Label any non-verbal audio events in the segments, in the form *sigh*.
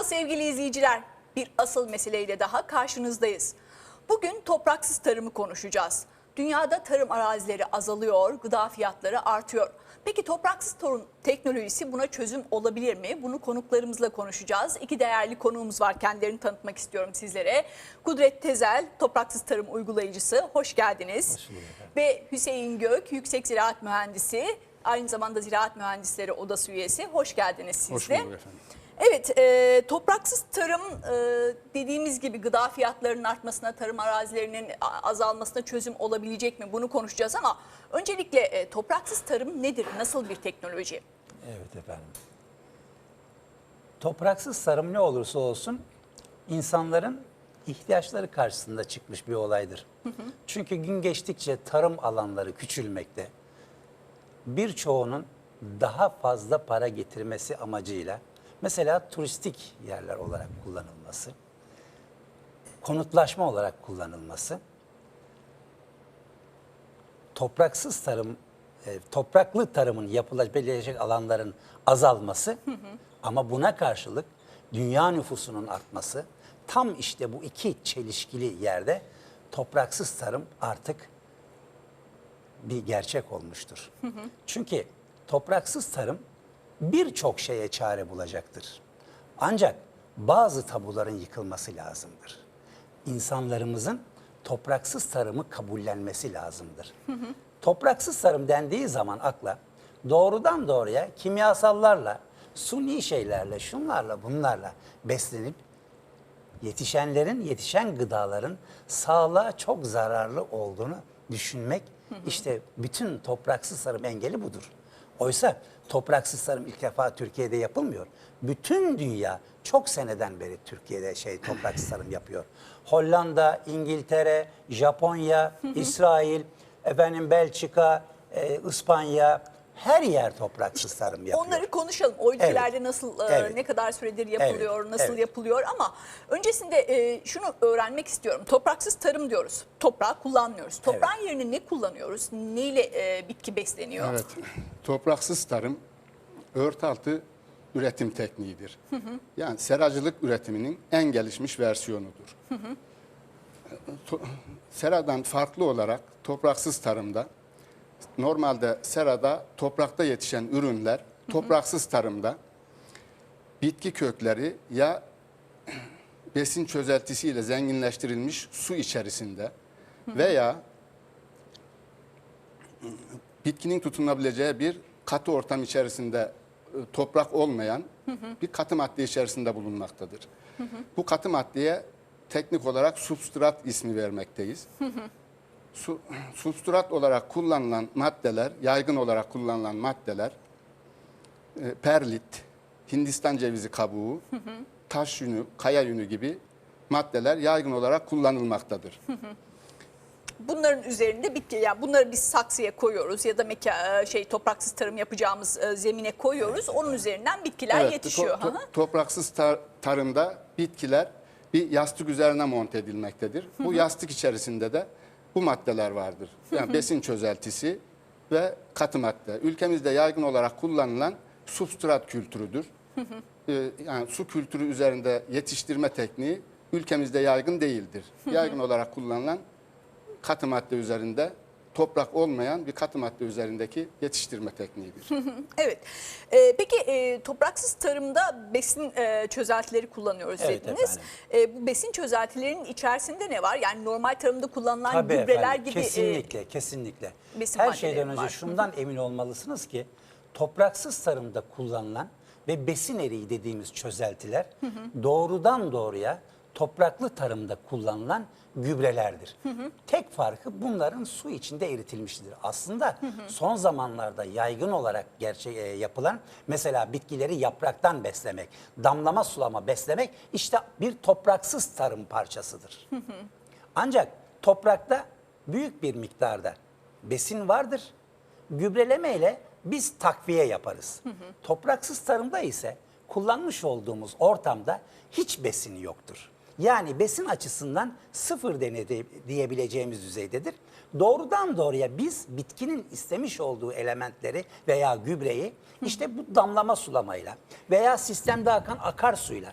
Merhaba sevgili izleyiciler. Bir asıl meseleyle daha karşınızdayız. Bugün topraksız tarımı konuşacağız. Dünyada tarım arazileri azalıyor, gıda fiyatları artıyor. Peki topraksız tarım teknolojisi buna çözüm olabilir mi? Bunu konuklarımızla konuşacağız. İki değerli konuğumuz var. Kendilerini tanıtmak istiyorum sizlere. Kudret Tezel, topraksız tarım uygulayıcısı. Hoş geldiniz. Ve Hüseyin Gök, yüksek ziraat mühendisi. Aynı zamanda Ziraat Mühendisleri Odası üyesi. Hoş geldiniz siz Hoş bulduk efendim. Evet, e, topraksız tarım e, dediğimiz gibi gıda fiyatlarının artmasına, tarım arazilerinin azalmasına çözüm olabilecek mi? Bunu konuşacağız ama öncelikle e, topraksız tarım nedir? Nasıl bir teknoloji? Evet efendim. Topraksız tarım ne olursa olsun insanların ihtiyaçları karşısında çıkmış bir olaydır. Çünkü gün geçtikçe tarım alanları küçülmekte. Birçoğunun daha fazla para getirmesi amacıyla mesela turistik yerler olarak kullanılması, konutlaşma olarak kullanılması, topraksız tarım, e, topraklı tarımın yapılabilecek alanların azalması ama buna karşılık dünya nüfusunun artması tam işte bu iki çelişkili yerde topraksız tarım artık bir gerçek olmuştur. Çünkü topraksız tarım birçok şeye çare bulacaktır. Ancak bazı tabuların yıkılması lazımdır. İnsanlarımızın topraksız tarımı kabullenmesi lazımdır. Topraksız tarım dendiği zaman akla doğrudan doğruya kimyasallarla, suni şeylerle, şunlarla, bunlarla beslenip yetişenlerin, yetişen gıdaların sağlığa çok zararlı olduğunu düşünmek işte bütün topraksız tarım engeli budur. Oysa topraksız tarım ilk defa Türkiye'de yapılmıyor. Bütün dünya çok seneden beri Türkiye'de şey topraksız tarım yapıyor. Hollanda, İngiltere, Japonya, İsrail, efendim Belçika, e, İspanya her yer topraksız tarım yapıyor. Onları konuşalım. O ülkelerde nasıl, e, Evet. ne kadar süredir yapılıyor, Evet, nasıl evet. yapılıyor ama öncesinde e, şunu öğrenmek istiyorum. Topraksız tarım diyoruz. Toprağı kullanmıyoruz. Toprağın yerine ne kullanıyoruz? Neyle e, bitki besleniyor? Evet. Topraksız tarım örtü altı üretim tekniğidir. Yani seracılık üretiminin en gelişmiş versiyonudur. To- Seradan farklı olarak topraksız tarımda normalde serada toprakta yetişen ürünler topraksız tarımda bitki kökleri ya *clears throat* besin çözeltisiyle zenginleştirilmiş su içerisinde veya *clears throat* bitkinin tutunabileceği bir katı ortam içerisinde e, toprak olmayan bir katı madde içerisinde bulunmaktadır. Bu katı maddeye teknik olarak substrat ismi vermekteyiz. Su, *clears throat* substrat olarak kullanılan maddeler, yaygın olarak kullanılan maddeler e, perlit, Hindistan cevizi kabuğu, taş yünü, kaya yünü gibi maddeler yaygın olarak kullanılmaktadır. Bunların üzerinde bitki yani bunları biz saksıya koyuyoruz ya da meka, şey topraksız tarım yapacağımız e, zemine koyuyoruz. Onun üzerinden bitkiler Evet, yetişiyor. to- to- topraksız tar- tarımda bitkiler bir yastık üzerine monte edilmektedir. Bu yastık içerisinde de bu maddeler vardır. Yani besin çözeltisi ve katı madde. Ülkemizde yaygın olarak kullanılan substrat kültürüdür. Ee, yani su kültürü üzerinde yetiştirme tekniği ülkemizde yaygın değildir. Yaygın olarak kullanılan katı madde üzerinde toprak olmayan bir katı madde üzerindeki yetiştirme tekniğidir. *laughs* Evet. E, peki e, topraksız tarımda besin e, çözeltileri kullanıyoruz Evet dediniz. efendim. E, bu besin çözeltilerinin içerisinde ne var? Yani normal tarımda kullanılan Tabii gübreler efendim, gibi e, kesinlikle, kesinlikle. besin Her şeyden önce var. şundan emin olmalısınız ki topraksız tarımda kullanılan ve besin eriği dediğimiz çözeltiler doğrudan doğruya topraklı tarımda kullanılan gübrelerdir. Tek farkı bunların su içinde eritilmiştir. Aslında son zamanlarda yaygın olarak gerçek e, yapılan mesela bitkileri yapraktan beslemek, damlama sulama beslemek işte bir topraksız tarım parçasıdır. Ancak toprakta büyük bir miktarda besin vardır. Gübreleme ile biz takviye yaparız. Topraksız tarımda ise kullanmış olduğumuz ortamda hiç besini yoktur. Yani besin açısından sıfır denedi diyebileceğimiz düzeydedir. Doğrudan doğruya biz bitkinin istemiş olduğu elementleri veya gübreyi işte bu damlama sulamayla veya sistemde akan akarsuyla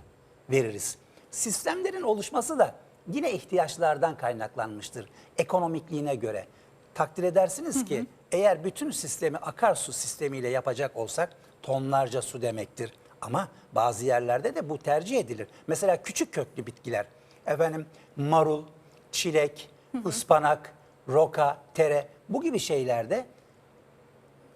veririz. Sistemlerin oluşması da yine ihtiyaçlardan kaynaklanmıştır. Ekonomikliğine göre. Takdir edersiniz ki eğer bütün sistemi akarsu sistemiyle yapacak olsak tonlarca su demektir. Ama bazı yerlerde de bu tercih edilir. Mesela küçük köklü bitkiler. Efendim marul, çilek, ıspanak, roka, tere bu gibi şeylerde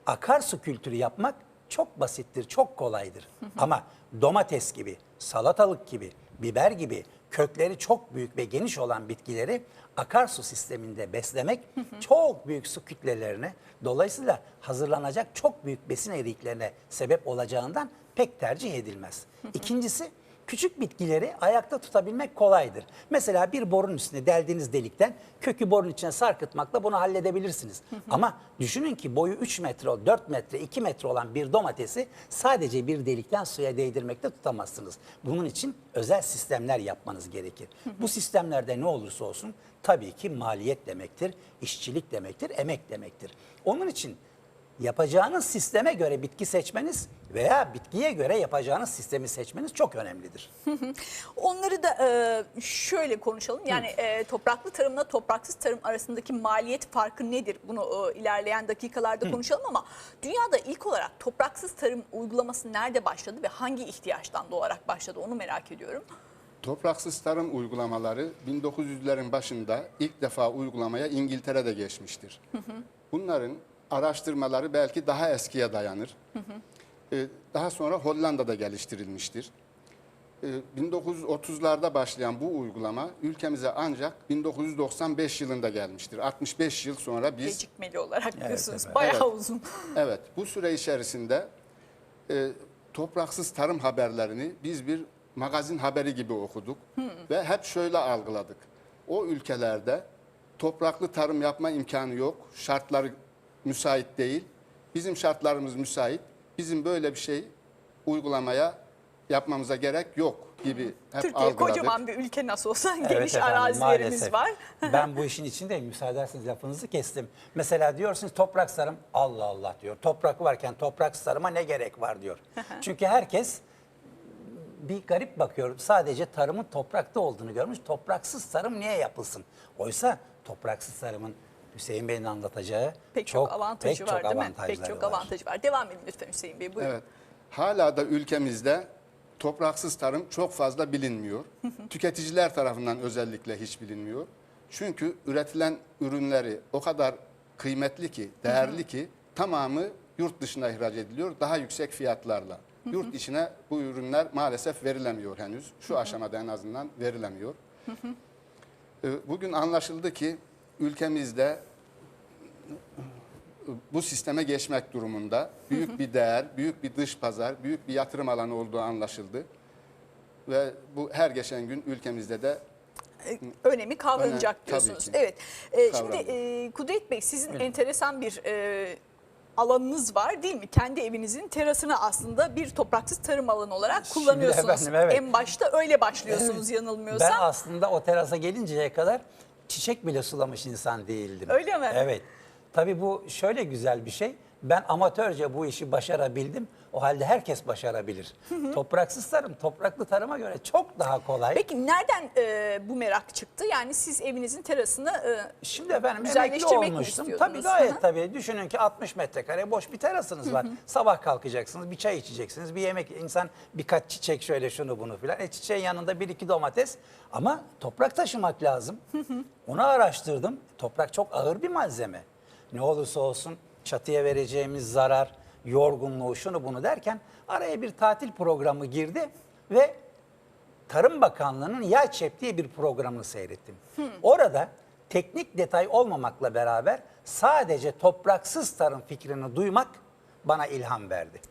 akarsu kültürü yapmak çok basittir, çok kolaydır. Ama domates gibi, salatalık gibi, biber gibi kökleri çok büyük ve geniş olan bitkileri akarsu sisteminde beslemek çok büyük su kütlelerine, dolayısıyla hazırlanacak çok büyük besin eriklerine sebep olacağından pek tercih edilmez. İkincisi Küçük bitkileri ayakta tutabilmek kolaydır. Mesela bir borun üstüne deldiğiniz delikten kökü borun içine sarkıtmakla bunu halledebilirsiniz. Ama düşünün ki boyu 3 metre, 4 metre, 2 metre olan bir domatesi sadece bir delikten suya değdirmekte tutamazsınız. Bunun için özel sistemler yapmanız gerekir. Bu sistemlerde ne olursa olsun tabii ki maliyet demektir, işçilik demektir, emek demektir. Onun için yapacağınız sisteme göre bitki seçmeniz veya bitkiye göre yapacağınız sistemi seçmeniz çok önemlidir. *laughs* Onları da e, şöyle konuşalım. Yani e, topraklı tarımla topraksız tarım arasındaki maliyet farkı nedir? Bunu e, ilerleyen dakikalarda konuşalım ama dünyada ilk olarak topraksız tarım uygulaması nerede başladı ve hangi ihtiyaçtan doğarak başladı onu merak ediyorum. Topraksız tarım uygulamaları 1900'lerin başında ilk defa uygulamaya İngiltere'de geçmiştir. Bunların araştırmaları belki daha eskiye dayanır. Ee, Daha sonra Hollanda'da geliştirilmiştir. Ee, 1930'larda başlayan bu uygulama ülkemize ancak 1995 yılında gelmiştir. 65 yıl sonra biz Gecikmeli olarak diyorsunuz. evet. Bayağı Evet. uzun. *laughs* Evet, bu süre içerisinde e, topraksız tarım haberlerini biz bir magazin haberi gibi okuduk ve hep şöyle algıladık. O ülkelerde topraklı tarım yapma imkanı yok, şartları müsait değil. Bizim şartlarımız müsait. Bizim böyle bir şey uygulamaya yapmamıza gerek yok gibi hep Türkiye algıladık. kocaman bir ülke nasıl olsa geniş Evet efendim, arazilerimiz maalesef. var. ben *laughs* bu işin içindeyim. Müsaade ederseniz lafınızı kestim. Mesela diyorsunuz toprak sarım. Allah Allah diyor. Toprak varken toprak sarıma ne gerek var diyor. *laughs* Çünkü herkes bir garip bakıyor. Sadece tarımın toprakta olduğunu görmüş. Topraksız tarım niye yapılsın? Oysa topraksız tarımın Hüseyin Bey'in anlatacağı Pek çok, avantajı pek var çok değil mi? Pek çok var. avantajı var. Devam edin lütfen Hüseyin Bey. Buyurun. Evet. Hala da ülkemizde topraksız tarım çok fazla bilinmiyor. *laughs* Tüketiciler tarafından özellikle hiç bilinmiyor. Çünkü üretilen ürünleri o kadar kıymetli ki, değerli ki tamamı yurt dışına ihraç ediliyor daha yüksek fiyatlarla. Yurt içine bu ürünler maalesef verilemiyor henüz. Şu aşamada en azından verilemiyor. Ee, Bugün anlaşıldı ki ülkemizde bu sisteme geçmek durumunda büyük bir değer, büyük bir dış pazar, büyük bir yatırım alanı olduğu anlaşıldı. Ve bu her geçen gün ülkemizde de önemi kavranacak Önem- diyorsunuz. Evet. Ee, şimdi e, Kudret Bey sizin enteresan bir e, alanınız var değil mi? Kendi evinizin terasını aslında bir topraksız tarım alanı olarak Şimdi kullanıyorsunuz. efendim, evet. En başta öyle başlıyorsunuz yanılmıyorsam. Ben aslında o terasa gelinceye kadar çiçek bile sulamış insan değildim. Öyle mi? Evet. Tabii bu şöyle güzel bir şey. Ben amatörce bu işi başarabildim. O halde herkes başarabilir. Topraksız tarım, topraklı tarıma göre çok daha kolay. Peki nereden e, bu merak çıktı? Yani siz evinizin terasını e, Şimdi efendim emekli Güzelleştirmek mi olmuştum. istiyordunuz? Tabii gayet Hı hı. tabii. Düşünün ki 60 metrekare boş bir terasınız var. Sabah kalkacaksınız, bir çay içeceksiniz, bir yemek, insan birkaç çiçek şöyle şunu bunu filan. E çiçeğin yanında bir iki domates. Ama toprak taşımak lazım. Onu araştırdım. Toprak çok ağır bir malzeme. Ne olursa olsun çatıya vereceğimiz zarar, yorgunluğu, şunu bunu derken araya bir tatil programı girdi ve Tarım Bakanlığı'nın Yay Çep diye bir programını seyrettim. Orada teknik detay olmamakla beraber sadece topraksız tarım fikrini duymak bana ilham verdi.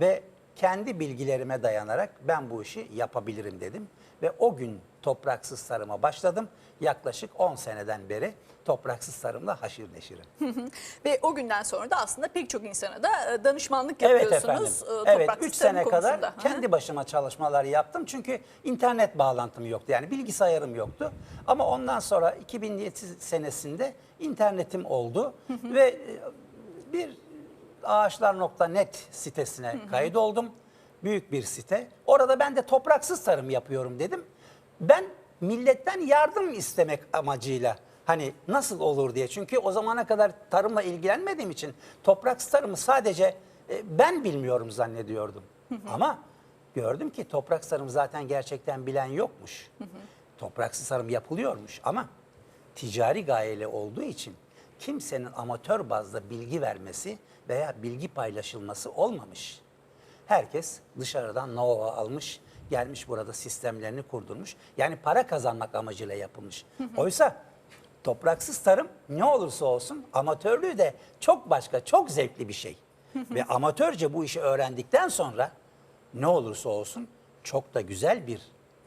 Ve kendi bilgilerime dayanarak ben bu işi yapabilirim dedim. Ve o gün topraksız tarıma başladım. Yaklaşık 10 seneden beri topraksız tarımla haşır neşirim. ve o günden sonra da aslında pek çok insana da e, danışmanlık Evet yapıyorsunuz. efendim. e, Evet topraksız 3 tarım sene kadar konusunda. Hı. kendi başıma çalışmalar yaptım. Çünkü internet bağlantım yoktu. Yani bilgisayarım yoktu. Ama ondan sonra 2007 senesinde internetim oldu. Ve e, bir ağaçlar.net sitesine kaydoldum. büyük bir site. Orada ben de topraksız tarım yapıyorum dedim. Ben milletten yardım istemek amacıyla hani nasıl olur diye. Çünkü o zamana kadar tarımla ilgilenmediğim için topraksız tarımı sadece e, ben bilmiyorum zannediyordum. Ama gördüm ki topraksız tarım zaten gerçekten bilen yokmuş. Topraksız tarım yapılıyormuş ama ticari gayeli olduğu için kimsenin amatör bazda bilgi vermesi veya bilgi paylaşılması olmamış. Herkes dışarıdan know almış, gelmiş burada sistemlerini kurdurmuş. Yani para kazanmak amacıyla yapılmış. Oysa topraksız tarım ne olursa olsun amatörlüğü de çok başka, çok zevkli bir şey. *laughs* Ve amatörce bu işi öğrendikten sonra ne olursa olsun çok da güzel bir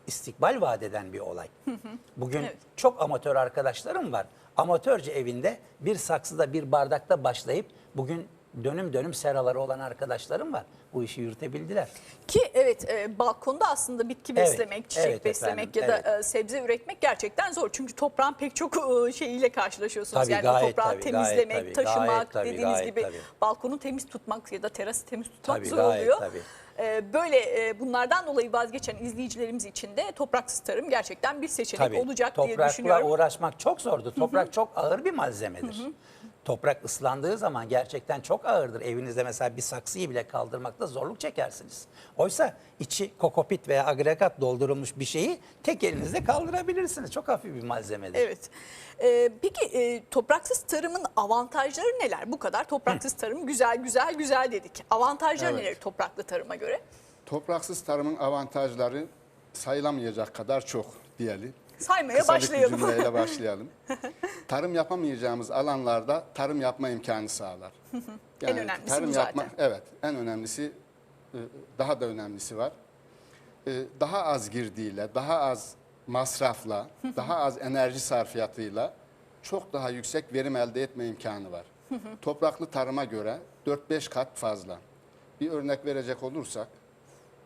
istikbal vaat eden bir olay. *laughs* Bugün Evet. çok amatör arkadaşlarım var. Amatörce evinde bir saksıda bir bardakta başlayıp bugün dönüm dönüm seraları olan arkadaşlarım var. Bu işi yürütebildiler. Ki evet e, balkonda aslında bitki Evet, beslemek, çiçek evet beslemek efendim, ya da e, sebze üretmek gerçekten zor. Çünkü toprağın pek çok e, şeyiyle karşılaşıyorsunuz. Tabii, yani gayet toprağı tabii, temizlemek, gayet taşımak, gayet tabii, dediğiniz gayet gibi tabii. balkonu temiz tutmak ya da terası temiz tutmak Tabii, zor gayet oluyor. tabii. E, böyle bunlardan dolayı vazgeçen izleyicilerimiz için de topraksız tarım gerçekten bir seçenek Tabii olacak diye toprakla düşünüyorum. uğraşmak çok zordu. Toprak çok ağır bir malzemedir. Toprak ıslandığı zaman gerçekten çok ağırdır. Evinizde mesela bir saksıyı bile kaldırmakta zorluk çekersiniz. Oysa içi kokopit veya agregat doldurulmuş bir şeyi tek elinizle kaldırabilirsiniz. Çok hafif bir malzemedir. Evet. Ee, peki e, topraksız tarımın avantajları neler? Bu kadar topraksız tarım güzel güzel güzel dedik. Avantajları Evet. neler topraklı tarıma göre? Topraksız tarımın avantajları sayılamayacak kadar çok diyelim. Saymaya Kısa bir başlayalım. cümleyle *laughs* başlayalım. tarım yapamayacağımız alanlarda tarım yapma imkanı sağlar. *laughs* En önemlisi bu zaten. Evet, en önemlisi e, daha da önemlisi var. E, Daha az girdiğiyle, daha az masrafla, *laughs* daha az enerji sarfiyatıyla çok daha yüksek verim elde etme imkanı var. Topraklı tarıma göre 4-5 kat fazla. Bir örnek verecek olursak,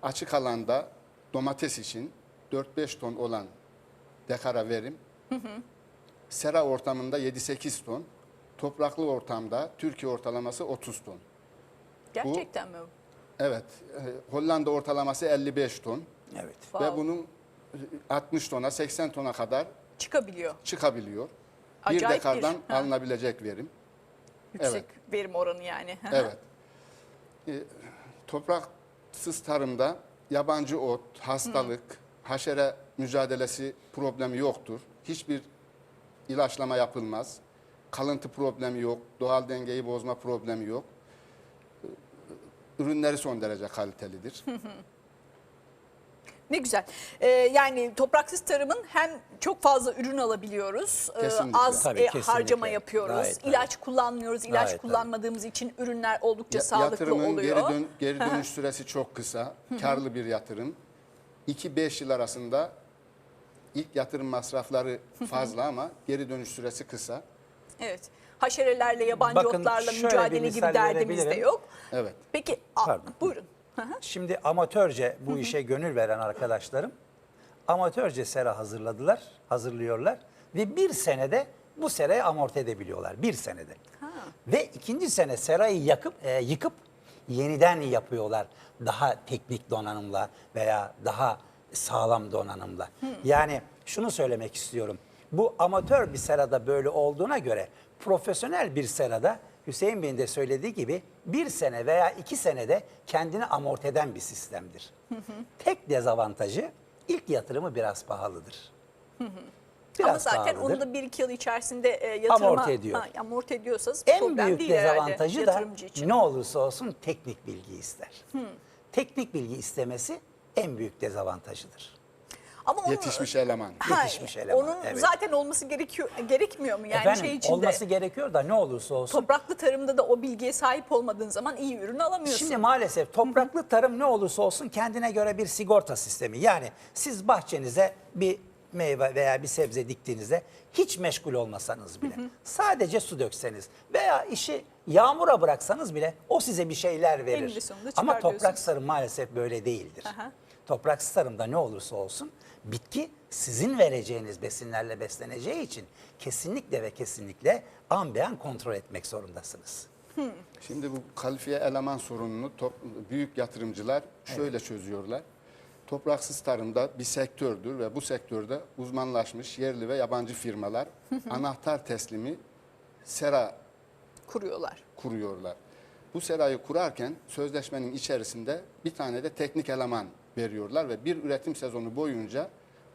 açık alanda domates için 4-5 ton olan dekara verim, sera ortamında 7-8 ton, topraklı ortamda Türkiye ortalaması 30 ton. Gerçekten mi? Evet, e, Hollanda ortalaması 55 ton Evet. Wow. ve bunun e, 60 tona, 80 tona kadar Çıkabiliyor. çıkabiliyor. Acayip bir bir, dekardan ha. alınabilecek verim. Yüksek Evet. verim oranı yani. *laughs* Evet. E, topraksız tarımda yabancı ot, hastalık, haşere mücadelesi problemi yoktur. Hiçbir ilaçlama yapılmaz. Kalıntı problemi yok, doğal dengeyi bozma problemi yok. Ürünleri son derece kalitelidir. *laughs* Ne güzel. Ee, yani topraksız tarımın hem çok fazla ürün alabiliyoruz, e, Kesinlikle. az Tabii, e, harcama yapıyoruz, Gayet tabii. ilaç kullanmıyoruz, ilaç Gayet tabii. kullanmadığımız için ürünler oldukça Ya- sağlıklı Yatırımın oluyor. geri, dön- geri dönüş süresi çok kısa. Karlı bir yatırım. 2-5 yıl arasında ilk yatırım masrafları *laughs* fazla ama geri dönüş süresi kısa. Evet. Haşerelerle, yabancı Bakın otlarla şöyle bir mücadele gibi misal derdimiz de verebilirim. yok. Evet. Peki a- Pardon. buyurun. Hı hı. Şimdi amatörce bu işe gönül veren arkadaşlarım amatörce sera hazırladılar, hazırlıyorlar ve bir senede bu serayı amorti edebiliyorlar. Bir senede. Ve ikinci sene serayı yakıp, e, yıkıp yeniden yapıyorlar. Daha teknik donanımla veya daha sağlam donanımla. Yani şunu söylemek istiyorum. Bu amatör bir serada böyle olduğuna göre profesyonel bir serada Hüseyin Bey'in de söylediği gibi bir sene veya iki senede kendini amorti eden bir sistemdir. Tek dezavantajı ilk yatırımı biraz pahalıdır. Biraz Ama zaten pahalıdır. onu da bir iki yıl içerisinde e, yatırıma Amorti ediyor. Ha, amorti ediyorsanız En problem büyük değil herhalde dezavantajı da yatırımcı için. ne olursa olsun teknik bilgi ister. Teknik bilgi istemesi en büyük dezavantajıdır. Ama onun, Yetişmiş eleman. Ha, Yetişmiş eleman, Onun evet. zaten olması gerekiyor gerekmiyor mu yani Efendim şey içinde? olması gerekiyor da ne olursa olsun. Topraklı tarımda da o bilgiye sahip olmadığın zaman iyi ürün alamıyorsun. Şimdi maalesef topraklı tarım ne olursa olsun kendine göre bir sigorta sistemi. Yani siz bahçenize bir meyve veya bir sebze diktiğinizde hiç meşgul olmasanız bile sadece su dökseniz veya işi yağmura bıraksanız bile o size bir şeyler verir. Ama toprak tarım maalesef böyle değildir. Aha. Topraksız tarımda ne olursa olsun bitki sizin vereceğiniz besinlerle besleneceği için kesinlikle ve kesinlikle an beyan kontrol etmek zorundasınız. Şimdi bu kalifiye eleman sorununu büyük yatırımcılar şöyle çözüyorlar. Topraksız tarımda bir sektördür ve bu sektörde uzmanlaşmış yerli ve yabancı firmalar anahtar teslimi sera Kuruyorlar. kuruyorlar. Bu serayı kurarken sözleşmenin içerisinde bir tane de teknik eleman veriyorlar ve bir üretim sezonu boyunca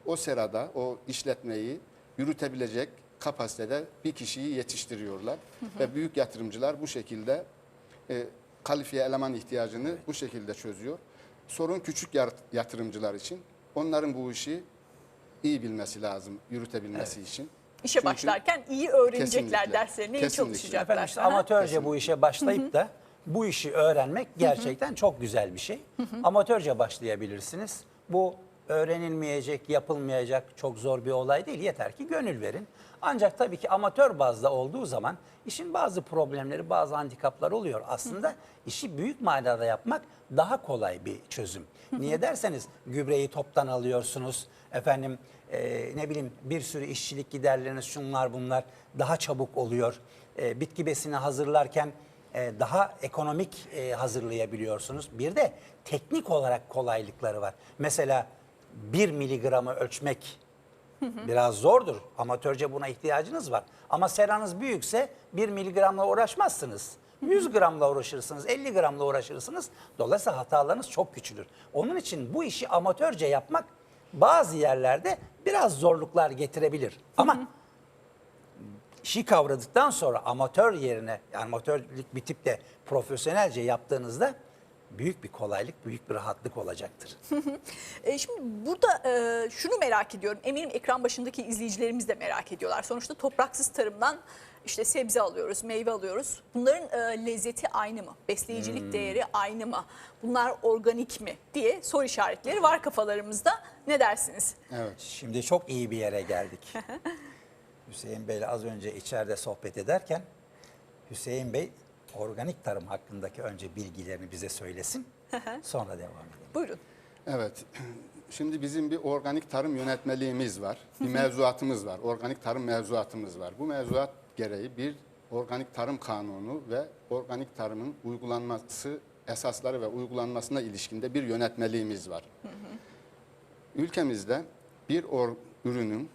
o serada o işletmeyi yürütebilecek kapasitede bir kişiyi yetiştiriyorlar ve büyük yatırımcılar bu şekilde e, kalifiye eleman ihtiyacını bu şekilde çözüyor. Sorun küçük yatırımcılar için. Onların bu işi iyi bilmesi lazım yürütebilmesi için. İşe Çünkü- başlarken iyi öğrenecekler Kesinlikle, derslerine iyi kesinlikle. çalışacaklar. Efendim işte amatörce bu işe başlayıp da bu işi öğrenmek gerçekten çok güzel bir şey. Amatörce başlayabilirsiniz. Bu öğrenilmeyecek, yapılmayacak çok zor bir olay değil. Yeter ki gönül verin. Ancak tabii ki amatör bazda olduğu zaman işin bazı problemleri, bazı handikaplar oluyor. Aslında işi büyük manada yapmak daha kolay bir çözüm. Niye derseniz gübreyi toptan alıyorsunuz. Efendim e, ne bileyim bir sürü işçilik giderleriniz şunlar bunlar daha çabuk oluyor. E, bitki besini hazırlarken e, daha ekonomik e, hazırlayabiliyorsunuz. Bir de teknik olarak kolaylıkları var. Mesela 1 miligramı ölçmek biraz zordur. Amatörce buna ihtiyacınız var. Ama seranız büyükse 1 miligramla uğraşmazsınız. 100 gramla uğraşırsınız, 50 gramla uğraşırsınız. Dolayısıyla hatalarınız çok küçülür. Onun için bu işi amatörce yapmak bazı yerlerde biraz zorluklar getirebilir. Ama işi kavradıktan sonra amatör yerine yani amatörlük bitip de profesyonelce yaptığınızda büyük bir kolaylık, büyük bir rahatlık olacaktır. *laughs* E, şimdi burada e, şunu merak ediyorum. Eminim ekran başındaki izleyicilerimiz de merak ediyorlar. Sonuçta topraksız tarımdan işte sebze alıyoruz, meyve alıyoruz. Bunların e, lezzeti aynı mı? Besleyicilik değeri aynı mı? Bunlar organik mi? diye soru işaretleri var kafalarımızda. Ne dersiniz? Evet. Şimdi çok iyi bir yere geldik. *laughs* Hüseyin Bey'le az önce içeride sohbet ederken Hüseyin Bey organik tarım hakkındaki önce bilgilerini bize söylesin. sonra devam edelim. Buyurun. Evet. Şimdi bizim bir organik tarım yönetmeliğimiz var. Bir mevzuatımız var. Organik tarım mevzuatımız var. Bu mevzuat gereği bir organik tarım kanunu ve organik tarımın uygulanması esasları ve uygulanmasına ilişkinde bir yönetmeliğimiz var. Ülkemizde bir or- ürünün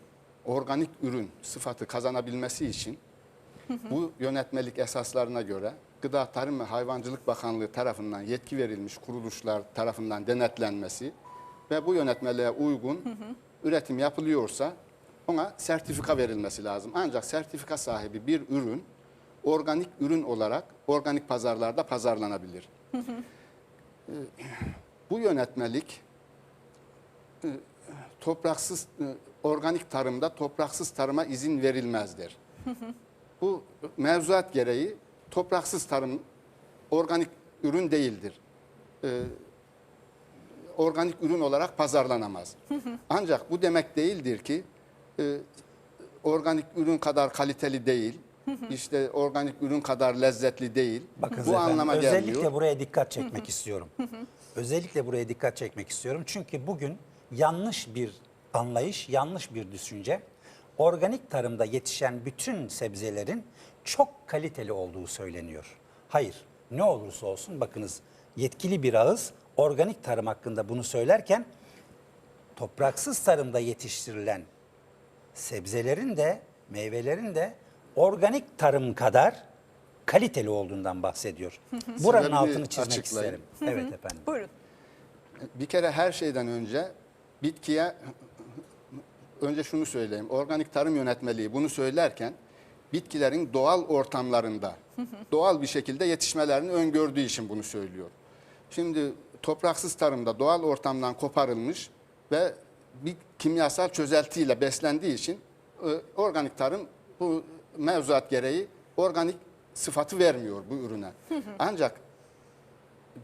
organik ürün sıfatı kazanabilmesi için bu yönetmelik esaslarına göre Gıda Tarım ve Hayvancılık Bakanlığı tarafından yetki verilmiş kuruluşlar tarafından denetlenmesi ve bu yönetmeliğe uygun üretim yapılıyorsa ona sertifika verilmesi lazım. Ancak sertifika sahibi bir ürün organik ürün olarak organik pazarlarda pazarlanabilir. Ee, Bu yönetmelik e, topraksız e, organik tarımda topraksız tarıma izin verilmezdir. Bu mevzuat gereği topraksız tarım organik ürün değildir. Ee, organik ürün olarak pazarlanamaz. *laughs* Ancak bu demek değildir ki e, organik ürün kadar kaliteli değil, *laughs* işte organik ürün kadar lezzetli değil. Bakın bu efendim, anlama özellikle gelmiyor. buraya dikkat çekmek *laughs* istiyorum. özellikle buraya dikkat çekmek istiyorum. Çünkü bugün yanlış bir anlayış, yanlış bir düşünce. Organik tarımda yetişen bütün sebzelerin çok kaliteli olduğu söyleniyor. Hayır, ne olursa olsun bakınız yetkili bir ağız organik tarım hakkında bunu söylerken topraksız tarımda yetiştirilen sebzelerin de meyvelerin de organik tarım kadar kaliteli olduğundan bahsediyor. *laughs* Buranın altını çizmek açıklayayım. isterim. Evet efendim. Buyurun. Bir kere her şeyden önce bitkiye önce şunu söyleyeyim. Organik tarım yönetmeliği bunu söylerken bitkilerin doğal ortamlarında *laughs* doğal bir şekilde yetişmelerini öngördüğü için bunu söylüyor. Şimdi topraksız tarımda doğal ortamdan koparılmış ve bir kimyasal çözeltiyle beslendiği için e, organik tarım bu mevzuat gereği organik sıfatı vermiyor bu ürüne. *laughs* Ancak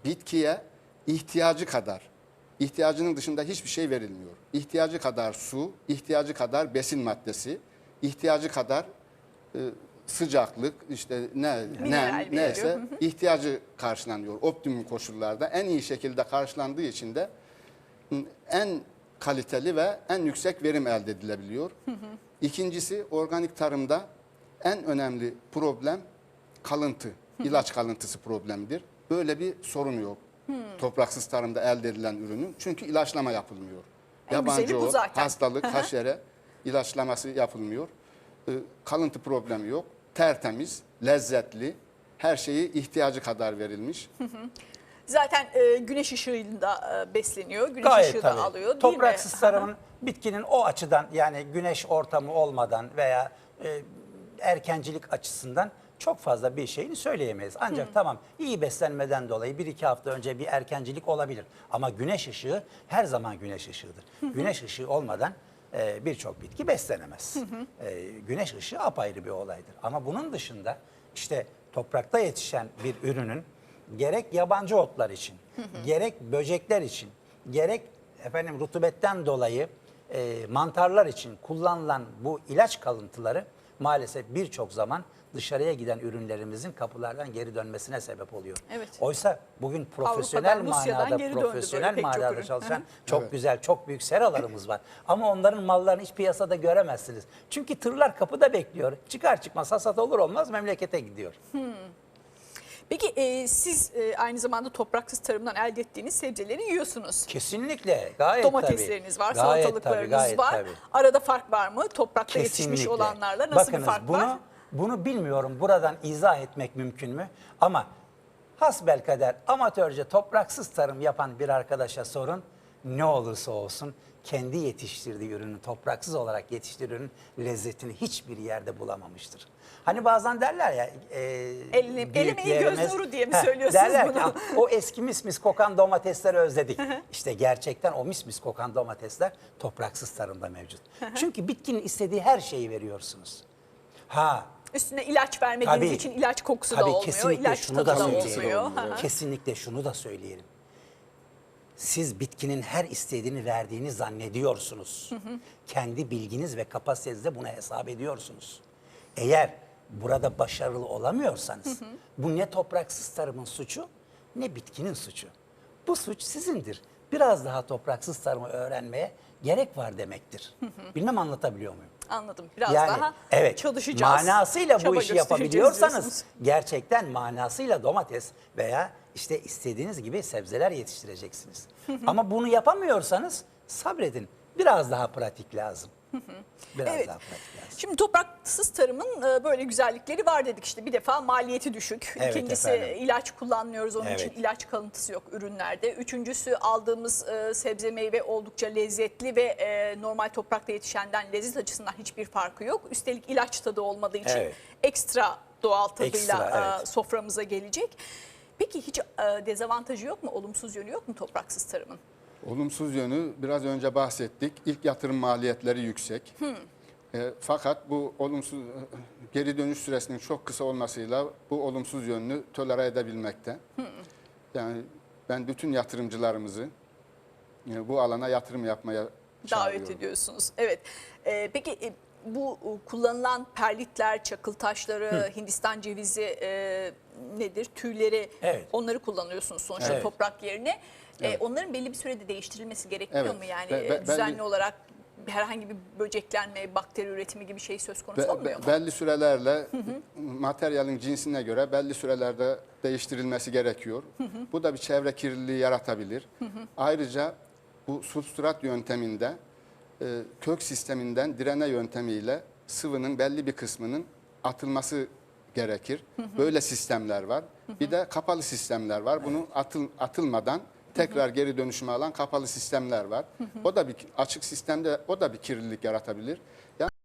bitkiye ihtiyacı kadar, ihtiyacının dışında hiçbir şey verilmiyor. İhtiyacı kadar su, ihtiyacı kadar besin maddesi, ihtiyacı kadar e, sıcaklık, işte ne Mineral nem, neyse ihtiyacı karşılanıyor. Optimum koşullarda en iyi şekilde karşılandığı için de en kaliteli ve en yüksek verim elde edilebiliyor. İkincisi organik tarımda en önemli problem kalıntı. ilaç kalıntısı problemidir. Böyle bir sorun yok. Topraksız tarımda elde edilen ürünün. Çünkü ilaçlama yapılmıyor. En ot, zaten. hastalık, haşere ilaçlaması yapılmıyor. Ee, kalıntı problemi yok. Tertemiz, lezzetli, her şeyi ihtiyacı kadar verilmiş. Zaten e, güneş ışığında e, besleniyor. Güneş ışığı Gayet da tabii. alıyor değil Topraksız mi? tarımın bitkinin o açıdan yani güneş ortamı olmadan veya e, erkencilik açısından çok fazla bir şeyini söyleyemeyiz. Ancak tamam iyi beslenmeden dolayı bir iki hafta önce bir erkencilik olabilir. Ama güneş ışığı her zaman güneş ışığıdır. güneş ışığı olmadan e, birçok bitki beslenemez. E, güneş ışığı apayrı bir olaydır. Ama bunun dışında işte toprakta yetişen bir ürünün gerek yabancı otlar için, gerek böcekler için, gerek efendim rutubetten dolayı e, mantarlar için kullanılan bu ilaç kalıntıları maalesef birçok zaman dışarıya giden ürünlerimizin kapılardan geri dönmesine sebep oluyor. Evet. Oysa bugün profesyonel Avrupa'dan, manada profesyonel çok manada çalışan Hı hı. çok Evet. güzel, çok büyük seralarımız var. Ama onların mallarını hiç piyasada göremezsiniz. Çünkü tırlar kapıda bekliyor. Çıkar çıkmaz hasat olur olmaz memlekete gidiyor. Peki e, siz e, aynı zamanda topraksız tarımdan elde ettiğiniz sebzeleri yiyorsunuz. Kesinlikle. Gayet Domatesleriniz tabii. var, Gayet salatalıklarınız tabii, gayet var. tabii. Arada fark var mı? Toprakta yetişmiş Kesinlikle. olanlarla nasıl Bakınız, bir fark bunu, var? Bunu bilmiyorum buradan izah etmek mümkün mü? Ama hasbelkader amatörce topraksız tarım yapan bir arkadaşa sorun. Ne olursa olsun kendi yetiştirdiği ürünün topraksız olarak yetiştirdiği lezzetini hiçbir yerde bulamamıştır. Hani bazen derler ya e, Eline- elemeyi göz büyüklerimiz- nuru diye mi söylüyorsunuz derler ki, bunu? "Ah, o eski mis mis kokan domatesleri özledik. işte gerçekten o mis mis kokan domatesler topraksız tarımda mevcut. Çünkü bitkinin istediği her şeyi veriyorsunuz. Ha Üstüne ilaç vermediğiniz Tabii. için ilaç kokusu da Tabii olmuyor. kesinlikle ilaç şunu tadı da söyleyelim. olmuyor. Kesinlikle şunu da söyleyelim. Siz bitkinin her istediğini verdiğini zannediyorsunuz. Kendi bilginiz ve kapasitenizde buna hesap ediyorsunuz. Eğer burada başarılı olamıyorsanız bu ne topraksız tarımın suçu ne bitkinin suçu. Bu suç sizindir. Biraz daha topraksız tarımı öğrenmeye gerek var demektir. Bilmem anlatabiliyor muyum? Anladım. Biraz yani daha evet, çalışacağız. Manasıyla bu işi yapabiliyorsanız gerçekten manasıyla domates veya işte istediğiniz gibi sebzeler yetiştireceksiniz. Ama bunu yapamıyorsanız sabredin. Biraz daha pratik lazım. *laughs* Biraz Evet. daha pratik lazım. Şimdi topraksız tarımın e, böyle güzellikleri var dedik işte. Bir defa maliyeti düşük. Evet İkincisi efendim. ilaç kullanmıyoruz onun için Evet. ilaç kalıntısı yok ürünlerde. Üçüncüsü aldığımız e, sebze meyve oldukça lezzetli ve e, normal toprakta yetişenden lezzet açısından hiçbir farkı yok. Üstelik ilaç tadı olmadığı için Evet. ekstra doğal tadıyla Ekstra, evet. soframıza gelecek. Peki hiç dezavantajı yok mu? Olumsuz yönü yok mu topraksız tarımın? Olumsuz yönü biraz önce bahsettik. İlk yatırım maliyetleri yüksek. E, fakat bu olumsuz e, geri dönüş süresinin çok kısa olmasıyla bu olumsuz yönünü tolere edebilmekte. Yani ben bütün yatırımcılarımızı e, bu alana yatırım yapmaya davet ediyorsunuz. Evet. Ee, peki e, bu e, kullanılan perlitler, çakıl taşları, Hindistan cevizi e, nedir? Tüyleri Evet. onları kullanıyorsunuz sonuçta Evet. toprak yerine. E, Evet. onların belli bir sürede değiştirilmesi gerekmiyor Evet. mu? Yani Be- be- e, düzenli belli- olarak herhangi bir böceklenme, bakteri üretimi gibi şey söz konusu Be- olmuyor be- mu? belli sürelerle materyalin cinsine göre belli sürelerde değiştirilmesi gerekiyor. Bu da bir çevre kirliliği yaratabilir. Ayrıca bu substrat yönteminde e, kök sisteminden direne yöntemiyle sıvının belli bir kısmının atılması gerekir. Böyle sistemler var. Bir de kapalı sistemler var. Bunu atıl, atılmadan tekrar geri dönüşüme alan kapalı sistemler var. O da bir açık sistemde o da bir kirlilik yaratabilir.